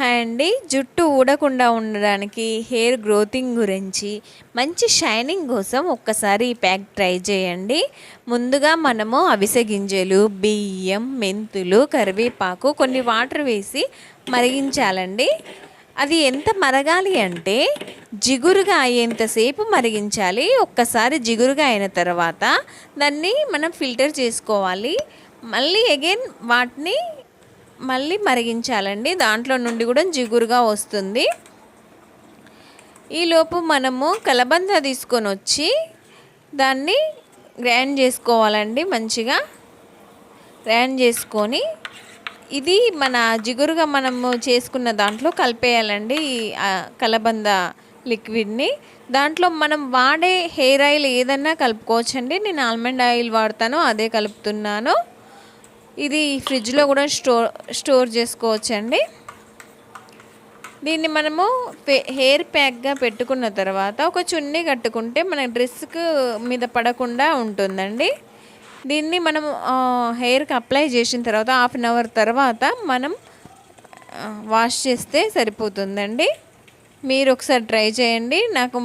Hi అండి. జుట్టు ఊడకుండా ఉండడానికి హెయిర్ గ్రోతింగ్ గురించి మంచి షైనింగ్ కోసం ఒక్కసారి ఈ ప్యాక్ ట్రై చేయండి. ముందుగా మనము అవిసె గింజలు బియ్యం మెంతులు కరివేపాకు కొన్ని వాటర్ వేసి మరిగించాలండి. అది ఎంత మరగాలి అంటే జిగురుగా అయ్యేంతసేపు మరిగించాలి. ఒక్కసారి జిగురుగా అయిన తర్వాత దాన్ని మనం ఫిల్టర్ చేసుకోవాలి. మళ్ళీ అగైన్ వాటిని మళ్ళీ మరిగించాలండి. దాంట్లో నుండి కూడా జిగురుగా వస్తుంది. ఈలోపు మనము కలబంద తీసుకొని వచ్చి దాన్ని గ్రైండ్ చేసుకోవాలండి మంచిగా. గ్రైండ్ చేసుకొని ఇది మన జిగురుగా మనము చేసుకున్న దాంట్లో కలిపేయాలండి ఈ కలబంద లిక్విడ్ని. దాంట్లో మనం వాడే హెయిర్ ఆయిల్ ఏదన్నా కలుపుకోవచ్చండి. నేను ఆల్మండ్ ఆయిల్ వాడతాను అదే కలుపుతున్నాను. ఇది ఫ్రిడ్జ్లో కూడా స్టోర్ స్టోర్ చేసుకోవచ్చండి. దీన్ని మనము హెయిర్ ప్యాక్గా పెట్టుకున్న తర్వాత ఒక చున్నీ కట్టుకుంటే మన డ్రెస్కు మీద పడకుండా ఉంటుందండి. దీన్ని మనం హెయిర్కి అప్లై చేసిన తర్వాత హాఫ్ అన్ అవర్ తర్వాత మనం వాష్ చేస్తే సరిపోతుందండి. మీరు ఒకసారి ట్రై చేయండి. నాకు